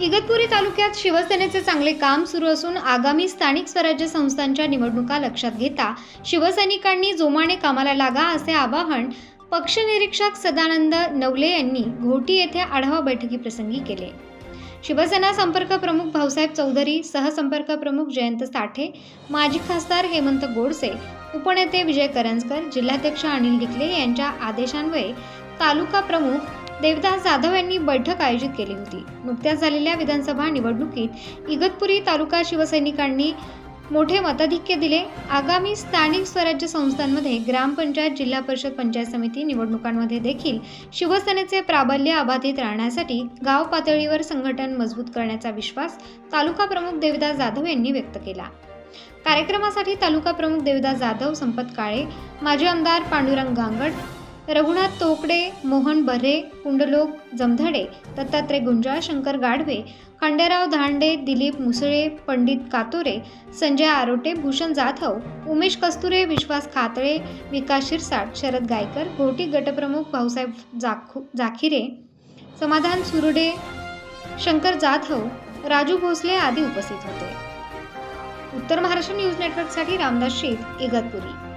इगतपुरी तालुक्यात शिवसेनेचे चांगले काम सुरू असून आगामी स्थानिक स्वराज्य संस्थांच्या निवडणुका लक्षात घेता शिवसैनिकांनी जोमाने कामाला लागा असे आवाहन पक्षनिरीक्षक सदानंद नवले यांनी घोटी येथे आढावा बैठकीप्रसंगी केले. शिवसेना संपर्क प्रमुख भाऊसाहेब चौधरी सहसंपर्क प्रमुख जयंत साठे माजी खासदार हेमंत गोडसे उपनेते विजय करंजकर जिल्हाध्यक्ष अनिल डिकले यांच्या आदेशान्वये तालुका प्रमुख देवदास जाधव यांनी बैठक आयोजित केली होती. नुकत्याच झालेल्या विधानसभा निवडणुकीत इगतपुरी तालुका शिवसैनिकांनी मोठे मताधिक्य दिले. आगामी स्थानिक स्वराज्य संस्थांमध्ये ग्रामपंचायत जिल्हा परिषद पंचायत समिती निवडणुकांमध्ये देखील शिवसेनेचे प्राबल्य अबाधित राहण्यासाठी गाव पातळीवर संघटन मजबूत करण्याचा विश्वास तालुका प्रमुख देवदास जाधव यांनी व्यक्त केला. कार्यक्रमासाठी तालुका प्रमुख देवदास जाधव संपत काळे माजी आमदार पांडुरंग गांगड रघुनाथ तोकडे मोहन बर्हे कुंडलोक जमधडे दत्तात्रय गुंजाळ शंकर गाढवे खंडेराव धांडे दिलीप मुसळे पंडित कातोरे संजय आरोटे भूषण जाधव उमेश कस्तुरे विश्वास खातळे विकास शिरसाट शरद गायकर घोटी गटप्रमुख भाऊसाहेब जाखू जाखिरे समाधान सुरडे शंकर जाधव राजू भोसले आदी उपस्थित होते. उत्तर महाराष्ट्र न्यूज नेटवर्कसाठी रामदास शेत इगतपुरी.